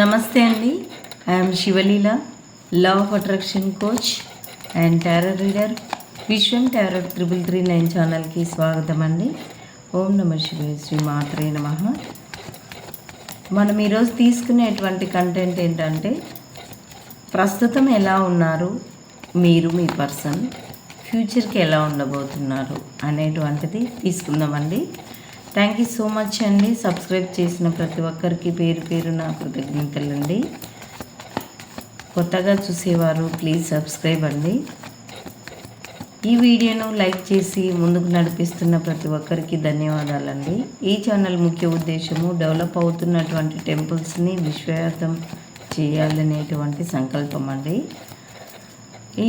నమస్తే అండి. I'm Sivaleela law of attraction coach and tarot reader Vishwam tarot triple three nine ఛానల్కి స్వాగతం అండి. ఓం నమ శివాయ శ్రీ మాత్రే నమ. మనం ఈరోజు తీసుకునేటువంటి కంటెంట్ ఏంటంటే ప్రస్తుతం ఎలా ఉన్నారు మీరు మీ పర్సన్ ఫ్యూచర్కి ఎలా ఉండబోతున్నారు అనేటువంటిది తీసుకుందామండి. థ్యాంక్ యూ సో మచ్ అండి. సబ్స్క్రైబ్ చేసిన ప్రతి ఒక్కరికి పేరు పేరు నా కృతజ్ఞతలండి. కొత్తగా చూసేవారు ప్లీజ్ సబ్స్క్రైబ్ అండి. ఈ వీడియోను లైక్ చేసి ముందుకు నడిపిస్తున్న ప్రతి ఒక్కరికి ధన్యవాదాలండి. ఈ ఛానల్ ముఖ్య ఉద్దేశము డెవలప్ అవుతున్నటువంటి టెంపుల్స్ని విశ్వవ్యాప్తం చేయాలనేటువంటి సంకల్పం అండి.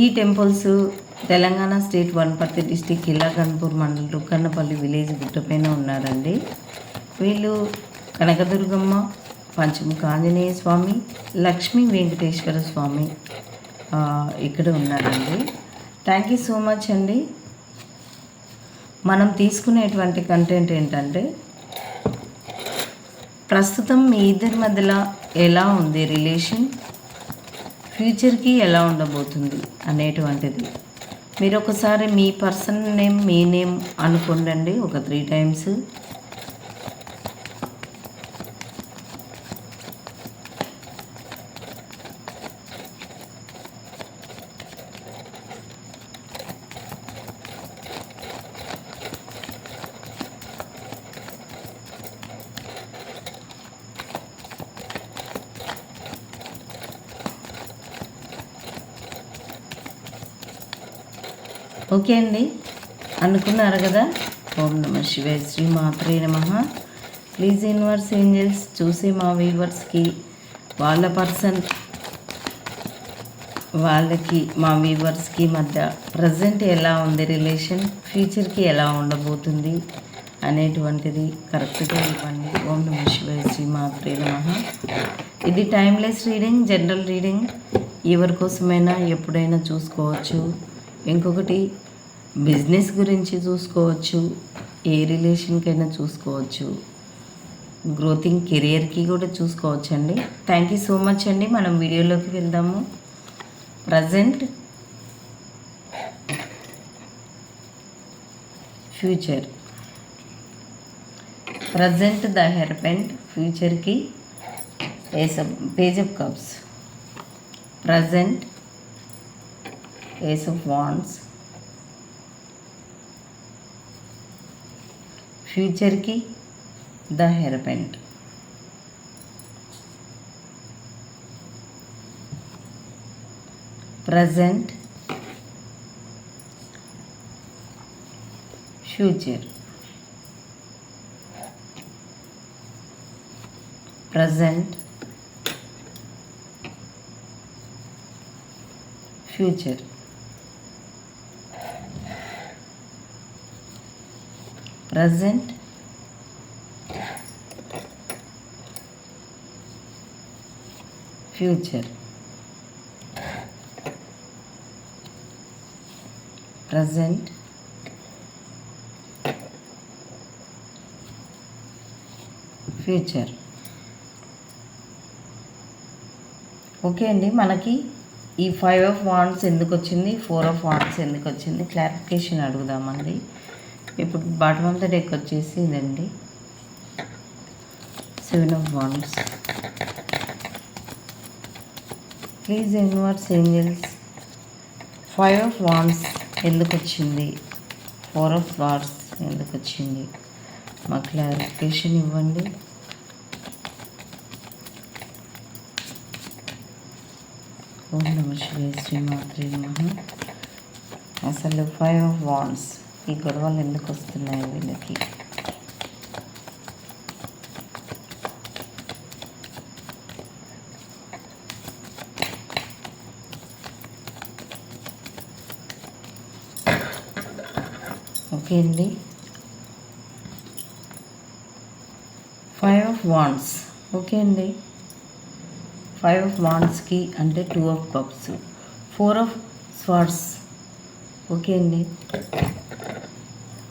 ఈ temples Telangana state Wanaparthy district Killaganpur మండలం రుక్కన్నపల్లి విలేజ్ గుట్టపైన ఉన్నారండి. వీళ్ళు కనకదుర్గమ్మ పంచముఖ ఆంజనేయ స్వామి లక్ష్మీ వెంకటేశ్వర స్వామి ఇక్కడ ఉన్నారండి. థ్యాంక్ యూ సో మచ్ అండి. మనం తీసుకునేటువంటి కంటెంట్ ఏంటంటే ప్రస్తుతం మీ ఇద్దరి మధ్యలో ఎలా ఉంది రిలేషన్ ఫ్యూచర్కి ఎలా ఉండబోతుంది అనేటువంటిది. మీరు ఒకసారి మీ పర్సన్ నేమ్ మీ నేమ్ అనుకోండి ఒక త్రీ టైమ్స్. ఓకే అండి. అనుకున్నారు కదా? ఓం నమ శివాయ శ్రీ మాత్రే నమ. ప్లీజ్ యూనివర్స్ ఏంజల్స్ చూసి మా వీవర్స్కి వాళ్ళ పర్సన్ వాళ్ళకి మా వీవర్స్కి మధ్య ప్రజెంట్ ఎలా ఉంది రిలేషన్ ఫ్యూచర్కి ఎలా ఉండబోతుంది అనేటువంటిది కరెక్ట్గా ఇవ్వండి. ఓం నమ శివాయ శ్రీ మాత్రే నమ. ఇది టైమ్లెస్ రీడింగ్ జనరల్ రీడింగ్. ఎవరి కోసమైనా ఎప్పుడైనా చూసుకోవచ్చు. ఇంకొకటి బిజినెస్ గురించి చూసుకోవచ్చు ఏ రిలేషన్కైనా చూసుకోవచ్చు గ్రోతింగ్ కెరియర్కి కూడా చూసుకోవచ్చు అండి థ్యాంక్ యూ సో మచ్ అండి. మనం వీడియోలోకి వెళ్దాము. Present future present the hierophant ఫ్యూచర్కి ace page of cups present ace of wands ఫ్యూచర్కి the hierophant present future present future present future present future okay అండి మనకి ఈ ఫైవ్ ఆఫ్ వాండ్స్ ఎందుకు వచ్చింది four of wands ఎందుకు వచ్చింది క్లారిఫికేషన్ అడుగుదామండి. ఇప్పుడు bottom of the deck వచ్చేసి ఇదండి seven of wands please universe angels five of wands ఎందుకు వచ్చింది ఫోర్ ఆఫ్ వార్స్ ఎందుకు వచ్చింది మా క్లారిఫికేషన్ ఇవ్వండి. ఓం నమ శ్రీ శ్రీమాత్రి నమ. అసలు ఫైవ్ ఆఫ్ వాన్స్ ఈ గొడవలు ఎందుకు వస్తున్నాయి వీళ్ళకి? ఓకే అండి. ఫైవ్ ఆఫ్ వాండ్స్ ఓకే అండి. ఫైవ్ ఆఫ్ వాండ్స్కి అంటే two of cups four of swords okay అండి.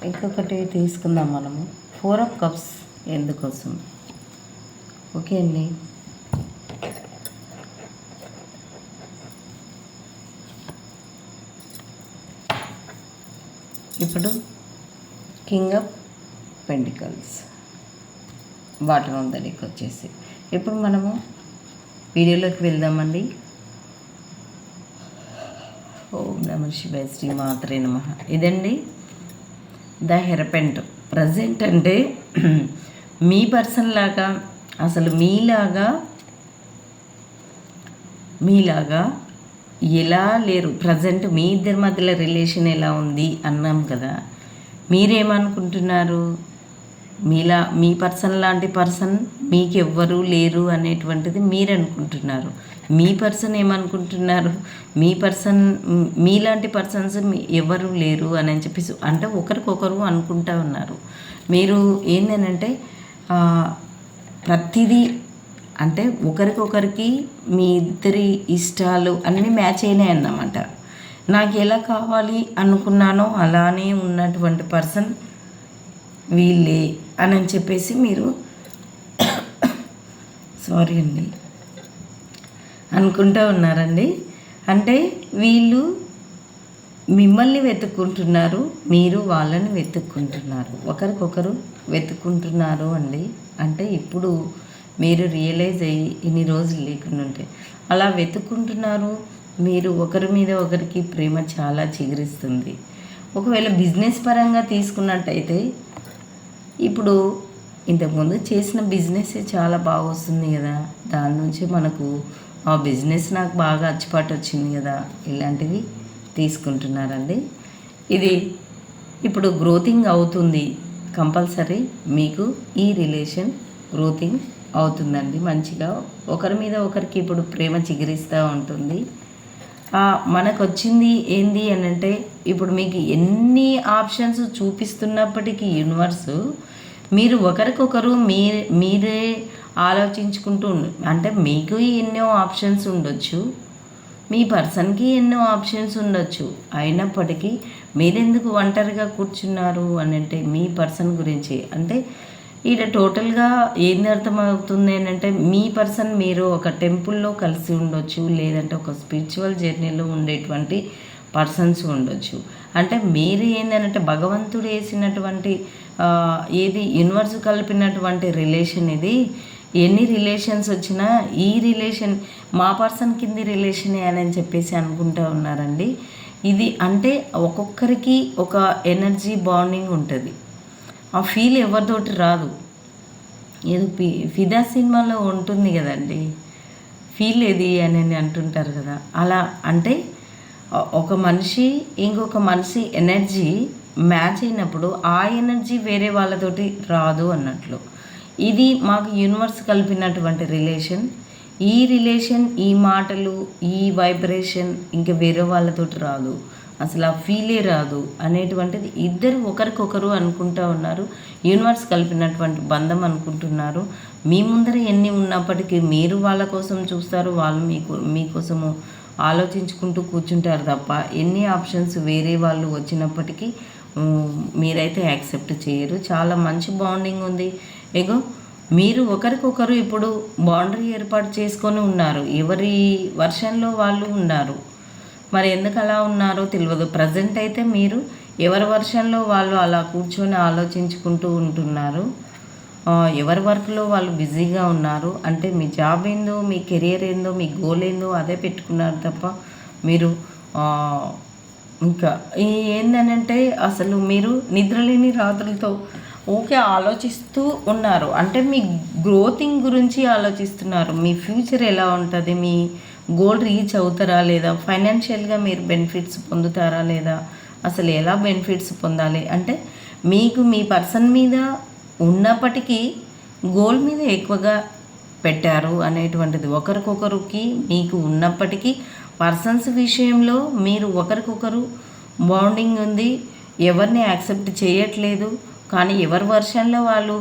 ఇంకొకటి తీసుకుందాం మనము. ఫోర్ ఆఫ్ కప్స్ ఎందుకోసం? ఓకే అండి. ఇప్పుడు king of pentacles bottom of వచ్చేసి. ఇప్పుడు మనము వీడియోలోకి వెళ్దామండి. ఓం నమ శివాయ శ్రీ మాత్రే నమ. ఇదండి ద హెరపెంట్. ప్రజెంట్ అంటే మీ పర్సన్ లాగా అసలు మీలాగా మీలాగా ఎలా లేరు? ప్రజెంట్ మీ ఇద్దరి మధ్యలో రిలేషన్ ఎలా ఉంది అన్నాం కదా. మీరేమనుకుంటున్నారు? మీలా మీ పర్సన్ లాంటి పర్సన్ మీకు ఎవ్వరూ లేరు అనేటువంటిది మీరు అనుకుంటున్నారు మీ పర్సన్ ఏమనుకుంటున్నారు? మీ పర్సన్ మీలాంటి పర్సన్స్ ఎవరు లేరు అని చెప్పేసి అంటే ఒకరికొకరు అనుకుంటా ఉన్నారు. మీరు ఏంటంటే ప్రతిదీ అంటే ఒకరికొకరికి మీ ఇద్దరి ఇష్టాలు అన్నీ మ్యాచ్ అయినాయి అన్నమాట. నాకు ఎలా కావాలి అనుకున్నానో అలానే ఉన్నటువంటి పర్సన్ వీళ్ళే అని చెప్పేసి మీరు సారీ అండి. అనుకుంటూ ఉన్నారండి. అంటే వీళ్ళు మిమ్మల్ని వెతుక్కుంటున్నారు మీరు వాళ్ళని వెతుక్కుంటున్నారు. ఒకరికొకరు వెతుక్కుంటున్నారు అండి. అంటే ఇప్పుడు మీరు రియలైజ్ అయ్యి ఇన్ని రోజులు లేకుండా ఉంటే అలా వెతుక్కుంటున్నారు మీరు ఒకరి మీద ఒకరికి ప్రేమ చాలా చిగురిస్తుంది. ఒకవేళ బిజినెస్ పరంగా తీసుకున్నట్టయితే ఇప్పుడు ఇంతకుముందు చేసిన బిజినెస్ చాలా బాగా వస్తుంది కదా. దాని నుంచి మనకు ఆ బిజినెస్ నాకు బాగా అచ్చిపాటు వచ్చింది కదా ఇలాంటివి తీసుకుంటున్నారండి. ఇది ఇప్పుడు గ్రోతింగ్ అవుతుంది కంపల్సరీ మీకు ఈ రిలేషన్ గ్రోతింగ్ అవుతుందండి. మంచిగా ఒకరి మీద ఒకరికి ఇప్పుడు ప్రేమ చిగురిస్తూ ఉంటుంది. మనకు వచ్చింది ఏంది అని అంటే ఇప్పుడు మీకు ఎన్ని ఆప్షన్స్ చూపిస్తున్నప్పటికీ యూనివర్సు మీరు ఒకరికొకరు మీరే మీరే ఆలోచించుకుంటూ అంటే మీకు ఎన్నో ఆప్షన్స్ ఉండొచ్చు. మీ పర్సన్కి ఎన్నో ఆప్షన్స్ ఉండొచ్చు. అయినప్పటికీ మీరెందుకు ఒంటరిగా కూర్చున్నారు అని అంటే మీ పర్సన్ గురించి. అంటే ఇక్కడ టోటల్గా ఏంది అర్థమవుతుంది ఏంటంటే మీ పర్సన్ మీరు ఒక టెంపుల్లో కలిసి ఉండొచ్చు లేదంటే ఒక స్పిరిచువల్ జర్నీలో ఉండేటువంటి పర్సన్స్ ఉండొచ్చు. అంటే మీరు ఏంటంటే భగవంతుడు వేసినటువంటి ఏది యూనివర్స్ కలిపినటువంటి రిలేషన్ ఇది. ఎన్ని రిలేషన్స్ వచ్చినా ఈ రిలేషన్ మా పర్సన్ కింది రిలేషనే అని చెప్పేసి అనుకుంటూ ఉన్నారండి. ఇది అంటే ఒక్కొక్కరికి ఒక ఎనర్జీ బాండింగ్ ఉంటుంది. ఆ ఫీల్ ఎవరితోటి రాదు. ఏదో పి ఫిదా సినిమాలో ఉంటుంది కదండి. ఫీల్ ఏది అని అంటుంటారు కదా. అలా అంటే ఒక మనిషి ఇంకొక మనిషి ఎనర్జీ మ్యాచ్ అయినప్పుడు ఆ ఎనర్జీ వేరే వాళ్ళతోటి రాదు అన్నట్లు. ఇది మాకు యూనివర్స్ కలిపినటువంటి రిలేషన్ ఈ రిలేషన్ ఈ మాటలు ఈ వైబ్రేషన్ ఇంకా వేరే వాళ్ళతోటి రాదు. అసలు ఆ ఫీలే రాదు అనేటువంటిది ఇద్దరు ఒకరికొకరు అనుకుంటూ ఉన్నారు. యూనివర్స్ కలిపినటువంటి బంధం అనుకుంటున్నారు. మీ ముందర ఎన్ని ఉన్నప్పటికీ మీరు వాళ్ళ కోసం చూస్తారు వాళ్ళు మీకు మీకోసము ఆలోచించుకుంటూ కూర్చుంటారు తప్ప ఎన్ని ఆప్షన్స్ వేరే వాళ్ళు వచ్చినప్పటికీ మీరైతే యాక్సెప్ట్ చేయరు. చాలా మంచి బాండింగ్ ఉంది. ఎగో మీరు ఒకరికొకరు ఇప్పుడు బౌండరీ ఏర్పాటు చేసుకొని ఉన్నారు. ఎవరి వర్షంలో వాళ్ళు ఉన్నారు? మరి ఎందుకు అలా ఉన్నారో తెలియదు. ప్రజెంట్ అయితే మీరు ఎవరి వర్షంలో వాళ్ళు అలా కూర్చొని ఆలోచించుకుంటూ ఉంటున్నారు? ఎవరి వర్క్లో వాళ్ళు బిజీగా ఉన్నారు? అంటే మీ జాబ్ ఏందో మీ కెరియర్ ఏందో మీ గోల్ ఏందో అదే పెట్టుకున్నారు తప్ప మీరు ఇంకా ఏందనంటే అసలు మీరు నిద్రలేని రాత్రులతో ఓకే ఆలోచిస్తూ ఉన్నారు. అంటే మీ గ్రోతింగ్ గురించి ఆలోచిస్తున్నారు. మీ ఫ్యూచర్ ఎలా ఉంటుంది? మీ గోల్ రీచ్ అవుతారా లేదా? ఫైనాన్షియల్గా మీరు బెనిఫిట్స్ పొందుతారా లేదా? అసలు ఎలా బెనిఫిట్స్ పొందాలి? అంటే మీకు మీ పర్సన్ మీద ఉన్నప్పటికీ గోల్ మీద ఎక్కువగా పెట్టారు అనేటువంటిది. ఒకరికొకరికి మీకు ఉన్నప్పటికీ పర్సన్స్ విషయంలో మీరు ఒకరికొకరు బాండింగ్ ఉంది. ఎవరిని యాక్సెప్ట్ చేయట్లేదు. కానీ ఎవరి వర్షన్లో వాళ్ళు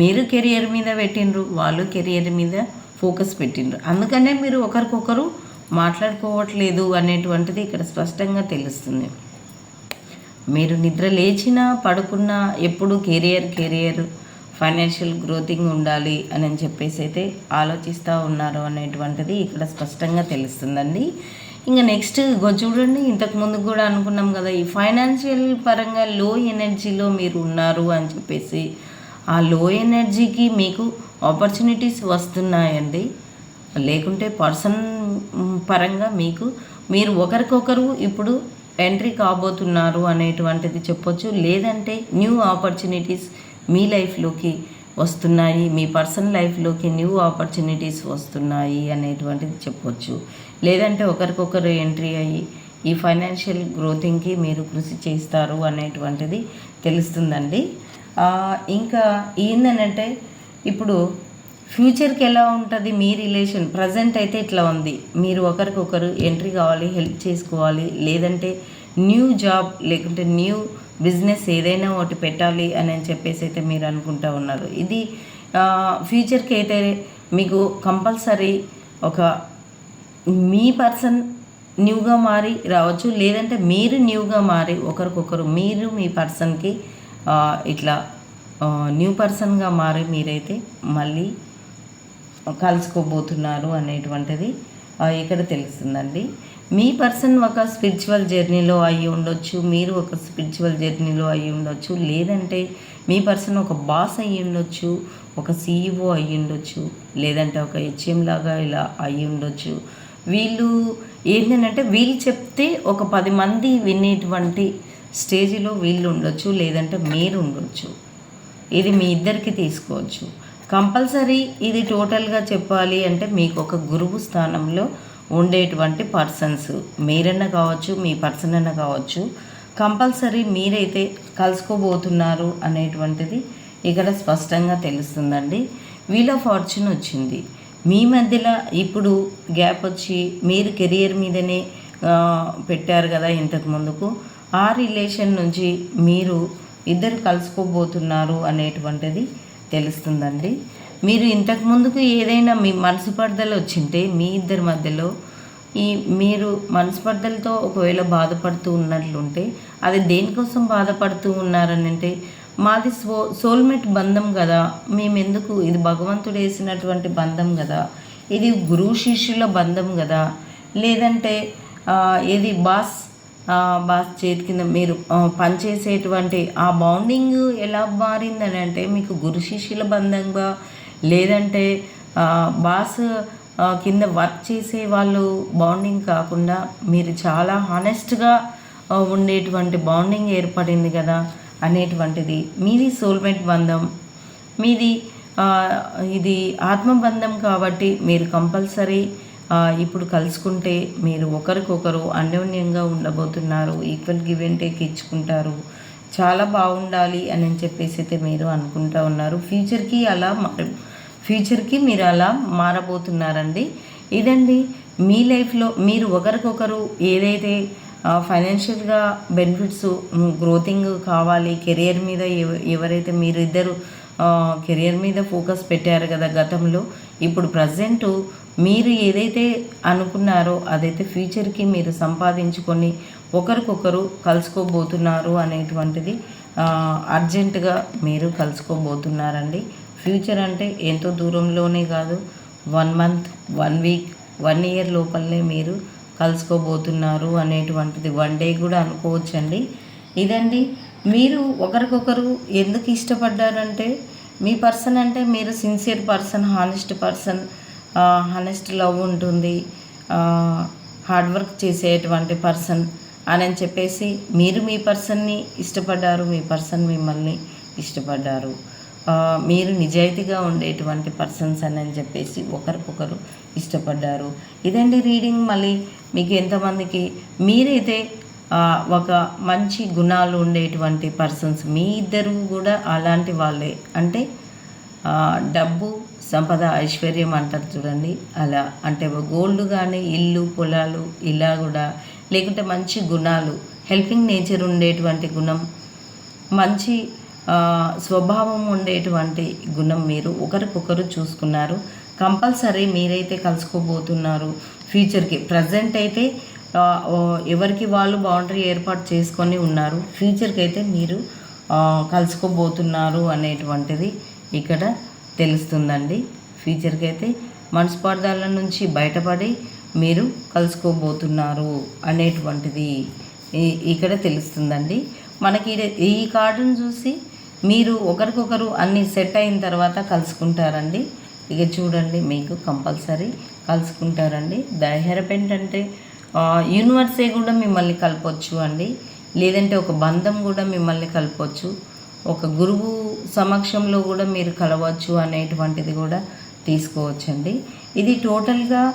మీరు కెరియర్ మీద పెట్టిండ్రు వాళ్ళు కెరియర్ మీద ఫోకస్ పెట్టిండ్రు. అందుకనే మీరు ఒకరికొకరు మాట్లాడుకోవట్లేదు అనేటువంటిది ఇక్కడ స్పష్టంగా తెలుస్తుంది. మీరు నిద్ర లేచినా పడుకున్నా ఎప్పుడు కెరియర్ కెరియర్ ఫైనాన్షియల్ గ్రోతింగ్ ఉండాలి అని చెప్పేసి అయితే ఆలోచిస్తూ ఉన్నారు అనేటువంటిది ఇక్కడ స్పష్టంగా తెలుస్తుందండి. ఇంకా నెక్స్ట్ ఇగో చూడండి ఇంతకుముందు కూడా అనుకున్నాం కదా ఈ ఫైనాన్షియల్ పరంగా లో ఎనర్జీలో మీరు ఉన్నారు అని చెప్పేసి ఆ లో ఎనర్జీకి మీకు ఆపర్చునిటీస్ వస్తున్నాయండి. లేకుంటే పర్సన్ పరంగా మీకు మీరు ఒకరికొకరు ఇప్పుడు ఎంట్రీ కాబోతున్నారు అనేటువంటిది చెప్పొచ్చు. లేదంటే న్యూ ఆపర్చునిటీస్ మీ లైఫ్లోకి వస్తున్నాయి మీ పర్సనల్ లైఫ్లోకి న్యూ ఆపర్చునిటీస్ వస్తున్నాయి అనేటువంటిది చెప్పొచ్చు. లేదంటే ఒకరికొకరు ఎంట్రీ అయ్యి ఈ ఫైనాన్షియల్ గ్రోతింగ్కి మీరు కృషి చేస్తారు అనేటువంటిది తెలుస్తుందండి. ఇంకా ఏంటంటే ఇప్పుడు ఫ్యూచర్కి ఎలా ఉంటుంది మీ రిలేషన్? ప్రజెంట్ అయితే ఇట్లా ఉంది. మీరు ఒకరికొకరు ఎంట్రీ కావాలి హెల్ప్ చేసుకోవాలి. లేదంటే న్యూ జాబ్ లేకుంటే న్యూ బిజినెస్ ఏదైనా ఒకటి పెట్టాలి అని అని చెప్పేసి అయితే మీరు అనుకుంటా ఉన్నారు. ఇది ఫ్యూచర్కి అయితే మీకు కంపల్సరీ ఒక మీ పర్సన్ న్యూగా మారి రావచ్చు లేదంటే మీరు న్యూగా మారి ఒకరికొకరు మీరు మీ పర్సన్కి ఇట్లా న్యూ పర్సన్గా మారి మీరైతే మళ్ళీ కలుసుకోబోతున్నారు అనేటువంటిది ఇక్కడ తెలుస్తుందండి. మీ పర్సన్ ఒక స్పిరిచువల్ జర్నీలో అయి ఉండొచ్చు మీరు ఒక స్పిరిచువల్ జర్నీలో అయి ఉండొచ్చు లేదంటే మీ పర్సన్ ఒక బాస్ అయ్యి ఉండొచ్చు ఒక సీఈఓ అయ్యి ఉండొచ్చు లేదంటే ఒక హెచ్ఎం లాగా ఇలా అయి ఉండొచ్చు. వీళ్ళు ఏంటంటే వీళ్ళు చెప్తే ఒక పది మంది వినేటువంటి స్టేజ్లో వీళ్ళు ఉండొచ్చు లేదంటే మీరు ఉండొచ్చు. ఇది మీ ఇద్దరికి తీసుకోవచ్చు. కంపల్సరీ ఇది టోటల్గా చెప్పాలి అంటే మీకు ఒక గురువు స్థానంలో ఉండేటువంటి పర్సన్స్ మీరన్నా కావచ్చు మీ పర్సన్ అయినా కావచ్చు కంపల్సరీ మీరైతే కలుసుకోబోతున్నారు అనేటువంటిది ఇక్కడ స్పష్టంగా తెలుస్తుందండి. వీల్ ఆఫ్ ఫార్చ్యూన్ వచ్చింది. మీ మధ్యలో ఇప్పుడు గ్యాప్ వచ్చి మీరు కెరియర్ మీదనే పెట్టారు కదా ఇంతకు ముందుకు. ఆ రిలేషన్ నుంచి మీరు ఇద్దరు కలుసుకోబోతున్నారు అనేటువంటిది తెలుస్తుందండి. మీరు ఇంతకు ముందుకు ఏదైనా మీ మనసు పర్దలు వచ్చింటే మీ ఇద్దరి మధ్యలో ఈ మీరు మనస్పర్ధలతో ఒకవేళ బాధపడుతూ ఉన్నట్లుంటే అది దేనికోసం బాధపడుతూ ఉన్నారని అంటే మాది సో సోల్మేట్ బంధం కదా మేమెందుకు ఇది భగవంతుడు వేసినటువంటి బంధం కదా ఇది గురువు శిష్యుల బంధం కదా లేదంటే ఇది బాస్ బాస్ చేతి కింద మీరు పనిచేసేటువంటి ఆ బౌండింగ్ ఎలా మారిందని అంటే మీకు గురు శిష్యుల బంధంగా లేదంటే బాస్ కింద వర్క్ చేసే వాళ్ళు బాండింగ్ కాకుండా మీరు చాలా హానెస్ట్గా ఉండేటువంటి బాండింగ్ ఏర్పడింది కదా అనేటువంటిది. మీది సోల్మేట్ బంధం. మీది ఇది ఆత్మబంధం కాబట్టి మీరు కంపల్సరీ ఇప్పుడు కలుసుకుంటే మీరు ఒకరికొకరు అన్యోన్యంగా ఉండబోతున్నారు ఈక్వల్ గివ్ అండ్ టేక్ ఇచ్చుకుంటారు. చాలా బాగుండాలి అని చెప్పేసి అయితే మీరు అనుకుంటా ఉన్నారు. ఫ్యూచర్కి అలా ఫ్యూచర్కి మీరు అలా మారబోతున్నారండి. ఇదండి మీ లైఫ్లో మీరు ఒకరికొకరు ఏదైతే ఫైనాన్షియల్గా బెనిఫిట్స్ గ్రోతింగ్ కావాలి కెరియర్ మీద ఎవరైతే మీరు ఇద్దరు కెరియర్ మీద ఫోకస్ పెట్టారు కదా గతంలో ఇప్పుడు ప్రజెంట్ మీరు ఏదైతే అనుకున్నారో అదైతే ఫ్యూచర్కి మీరు సంపాదించుకొని ఒకరికొకరు కలుసుకోబోతున్నారు అనేటువంటిది అర్జెంటుగా మీరు కలుసుకోబోతున్నారండి. ఫ్యూచర్ అంటే ఎంతో దూరంలోనే కాదు one month one week one year లోపలనే మీరు కలుసుకోబోతున్నారు అనేటువంటిది వన్ డే కూడా అనుకోవచ్చండి. ఇదండి మీరు ఒకరికొకరు ఎందుకు ఇష్టపడ్డారంటే మీ పర్సన్ అంటే మీరు sincere person honest person honest love ఉంటుంది హార్డ్ వర్క్ చేసేటువంటి పర్సన్ అని చెప్పేసి మీరు మీ పర్సన్ని ఇష్టపడ్డారు మీ పర్సన్ మిమ్మల్ని ఇష్టపడ్డారు. మీరు నిజాయితీగా ఉండేటువంటి పర్సన్స్ అని అని చెప్పేసి ఒకరికొకరు ఇష్టపడ్డారు. ఇదండి రీడింగ్. మళ్ళీ మీకు ఎంతమందికి మీరైతే ఒక మంచి గుణాలు ఉండేటువంటి పర్సన్స్ మీ ఇద్దరు కూడా అలాంటి వాళ్ళే. అంటే డబ్బు సంపద ఐశ్వర్యం అంటారు చూడండి. అలా అంటే గోల్డ్ కానీ ఇల్లు పొలాలు ఇలా కూడా లేకుంటే మంచి గుణాలు హెల్పింగ్ నేచర్ ఉండేటువంటి గుణం మంచి స్వభావం ఉండేటువంటి గుణం మీరు ఒకరికొకరు చూసుకున్నారు. కంపల్సరీ మీరైతే కలుసుకోబోతున్నారు. ఫ్యూచర్కి ప్రజెంట్ అయితే ఎవరికి వాళ్ళు బౌండరీ ఏర్పాటు చేసుకొని ఉన్నారు. ఫ్యూచర్కి అయితే మీరు కలుసుకోబోతున్నారు అనేటువంటిది ఇక్కడ తెలుస్తుందండి. ఫ్యూచర్కి అయితే మనస్పర్ధాల నుంచి బయటపడి మీరు కలుసుకోబోతున్నారు అనేటువంటిది ఇక్కడ తెలుస్తుందండి. మనకి ఇది- ఈ కార్డును చూసి మీరు ఒకరికొకరు అన్ని సెట్ అయిన తర్వాత కలుసుకుంటారండి. ఇక చూడండి మీకు కంపల్సరీ కలుసుకుంటారండి. ద హెరపెంట్ అంటే యూనివర్సే కూడా మిమ్మల్ని కలపొచ్చు అండి. లేదంటే ఒక బంధం కూడా మిమ్మల్ని కలపొచ్చు. ఒక గురువు సమక్షంలో కూడా మీరు కలవచ్చు అనేటువంటిది కూడా తీసుకోవచ్చండి. ఇది టోటల్గా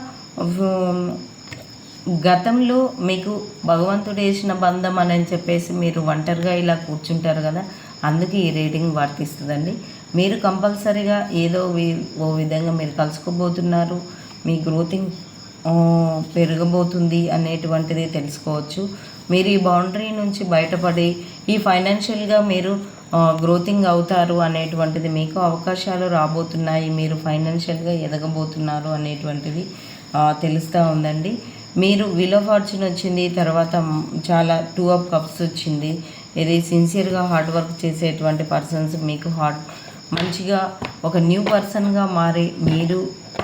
గతంలో మీకు భగవంతుడు వేసిన బంధం అని చెప్పేసి మీరు ఒంటరిగా ఇలా కూర్చుంటారు కదా అందుకే ఈ రేటింగ్ వర్తిస్తుందండి. మీరు కంపల్సరీగా ఏదో వి- ఓ విధంగా మీరు కలుసుకోబోతున్నారు మీ గ్రోతింగ్ పెరగబోతుంది అనేటువంటిది తెలుసుకోవచ్చు. మీరు ఈ బౌండరీ నుంచి బయటపడి ఈ ఫైనాన్షియల్గా మీరు గ్రోతింగ్ అవుతారు అనేటువంటిది మీకు అవకాశాలు రాబోతున్నాయి మీరు ఫైనాన్షియల్గా ఎదగబోతున్నారు అనేటువంటిది తెలుస్తూ ఉందండి. మీరు విలో ఫార్చ్యూన్ వచ్చింది తర్వాత చాలా టూ ఆఫ్ కప్స్ వచ్చింది. ఇది సిన్సియర్గా హార్డ్ వర్క్ చేసేటువంటి పర్సన్స్ మీకు హార్డ్ మంచిగా ఒక న్యూ పర్సన్గా మారి మీరు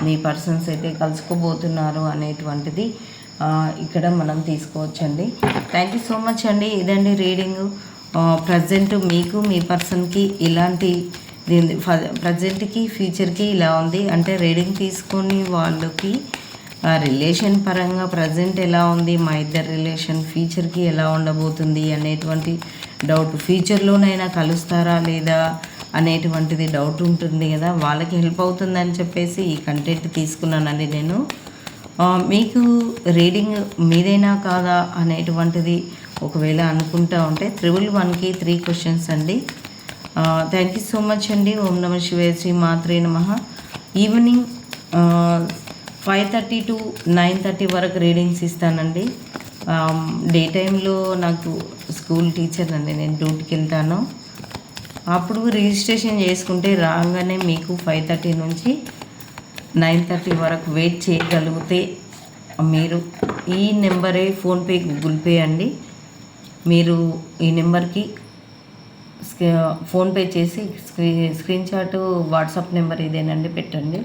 మీ పర్సన్స్ అయితే కలుసుకోబోతున్నారు అనేటువంటిది ఇక్కడ మనం తీసుకోవచ్చండి. థ్యాంక్ యూ సో మచ్ అండి. ఇదండి రీడింగ్ ప్రజెంట్ మీకు మీ పర్సన్కి ఇలాంటి దీని ప్రజెంట్కి ఫ్యూచర్కి ఇలా ఉంది. అంటే రీడింగ్ తీసుకొని వాళ్ళకి రిలేషన్ పరంగా ప్రజెంట్ ఎలా ఉంది? మా ఇద్దరు రిలేషన్ ఫ్యూచర్కి ఎలా ఉండబోతుంది? అనేటువంటి డౌట్ ఫ్యూచర్లోనైనా కలుస్తారా లేదా అనేటువంటిది డౌట్ ఉంటుంది కదా? వాళ్ళకి హెల్ప్ అవుతుందని చెప్పేసి ఈ కంటెంట్ తీసుకున్నానండి నేను. మీకు రీడింగ్ మీదైనా కాదా అనేటువంటిది ఒకవేళ అనుకుంటా ఉంటే త్రిబుల్ వన్కి త్రీ క్వశ్చన్స్ అండి. థ్యాంక్ యూ సో మచ్ అండి. ఓం నమ శివాయ శ్రీ మాత్రే నమ. Evening five thirty to nine thirty వరకు రీడింగ్స్ ఇస్తానండి. డే టైంలో నాకు స్కూల్ టీచర్ అండి నేను డ్యూటీకి వెళ్తాను. అప్పుడు రిజిస్ట్రేషన్ చేసుకుంటే రాగానే మీకు ఫైవ్ థర్టీ నుంచి నైన్ థర్టీ వరకు వెయిట్ చేయగలిగితే మీరు ఈ నెంబరే ఫోన్పే గూగుల్ పే అండి. మీరు ఈ నెంబర్కి ఫోన్పే చేసి scree screenshot WhatsApp number ఇదేనండి పెట్టండి.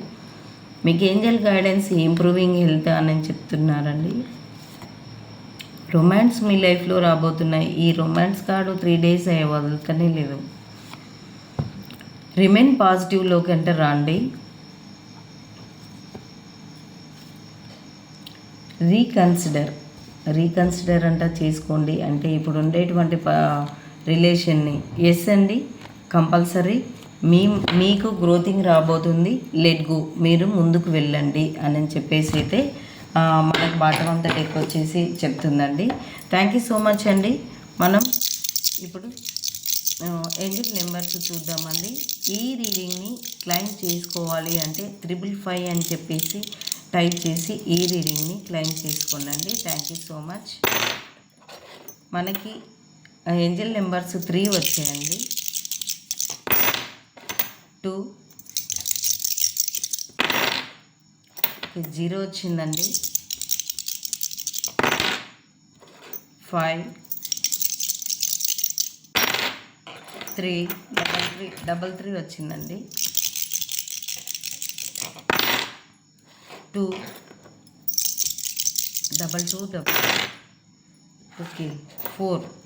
మీకు ఏంజల్ గైడెన్స్ ఇంప్రూవింగ్ హెల్త్ అని చెప్తున్నారండి. రొమాన్స్ మీ లైఫ్లో రాబోతున్నాయి. ఈ రొమాన్స్ కార్డు త్రీ డేస్ అయ్యే వదులుతనే లేదు. రిమైన్ పాజిటివ్లోకి అంటే రాండి. రీకన్సిడర్ రీకన్సిడర్ అంట చేసుకోండి. అంటే ఇప్పుడు ఉండేటువంటి రిలేషన్ని ఎస్ అండి. కంపల్సరీ మీ మీకు గ్రోతింగ్ రాబోతుంది. లెట్ గో మీరు ముందుకు వెళ్ళండి అని చెప్పేసి అయితే మనకు బాటం అంతా టెక్ వచ్చేసి చెప్తుందండి. థ్యాంక్ యూ సో మచ్ అండి. మనం ఇప్పుడు ఏంజిల్ నెంబర్స్ చూద్దామండి. ఈ రీడింగ్ని క్లైమ్ చేసుకోవాలి అంటే త్రిబుల్ ఫైవ్ అని చెప్పేసి టైప్ చేసి ఈ రీడింగ్ని క్లైమ్ చేసుకోండి థ్యాంక్ యూ సో మచ్ మనకి ఏంజల్ నెంబర్స్ త్రీ వచ్చాయండి. టూ. జీరో వచ్చిందండి. Five. Three. Double three. Double three వచ్చిందండి. Two. Double two double. Okay. Four.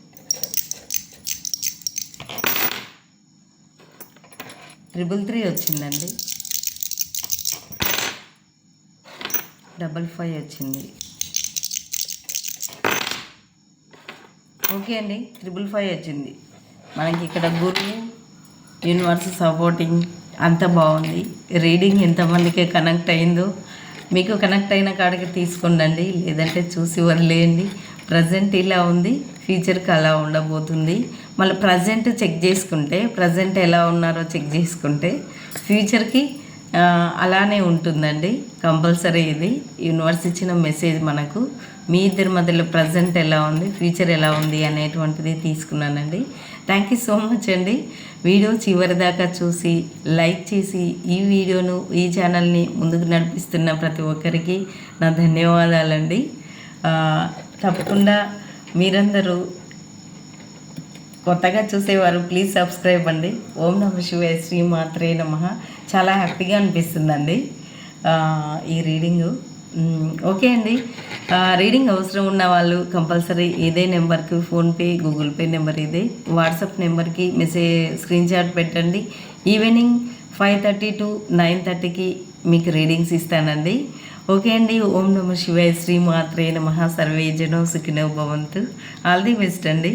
Triple three వచ్చిందండి. డబల్ ఫైవ్ వచ్చింది. ఓకే అండి ట్రిపుల్ ఫైవ్ వచ్చింది. మనకి ఇక్కడ గురువు యూనివర్స్ సపోర్టింగ్ అంత బాగుంది. రీడింగ్ ఎంతమందికి కనెక్ట్ అయిందో మీకు కనెక్ట్ అయిన కాడికి తీసుకోండి లేదంటే చూసి వదిలేయండి. ప్రజెంట్ ఇలా ఉంది ఫ్యూచర్కి అలా ఉండబోతుంది. మళ్ళీ ప్రజెంట్ చెక్ చేసుకుంటే ప్రజెంట్ ఎలా ఉన్నారో చెక్ చేసుకుంటే ఫ్యూచర్కి అలానే ఉంటుందండి. కంపల్సరీ ఇది. యూనివర్స్ ఇచ్చిన మెసేజ్ మనకు. మీ ఇద్దరి మధ్యలో ప్రజెంట్ ఎలా ఉంది ఫ్యూచర్ ఎలా ఉంది అనేటువంటిది తీసుకున్నానండి. థ్యాంక్ యూ సో మచ్ అండి. వీడియో చివరి దాకా చూసి లైక్ చేసి ఈ వీడియోను ఈ ఛానల్ని ముందుకు నడిపిస్తున్న ప్రతి ఒక్కరికి నా ధన్యవాదాలండి. తప్పకుండా మీరందరూ కొత్తగా చూసేవారు ప్లీజ్ సబ్స్క్రైబ్ అండి. ఓం నమ శివాయ శ్రీ మాత్రే నమ. చాలా హ్యాపీగా అనిపిస్తుందండి. ఈ రీడింగు. ఓకే అండి. రీడింగ్ అవసరం ఉన్న వాళ్ళు కంపల్సరీ ఇదే నెంబర్కి ఫోన్పే గూగుల్ పే నెంబర్ ఇదే. వాట్సాప్ నెంబర్కి మెసేజ్ స్క్రీన్ షాట్ పెట్టండి. Evening five thirty to nine థర్టీకి మీకు రీడింగ్స్ ఇస్తానండి. ఓకే అండి. ఓం నమ శివాయ శ్రీ మాత్రే నమ. సర్వే జనో సుఖినో భవంతు. ఆల్ ది బెస్ట్ అండి.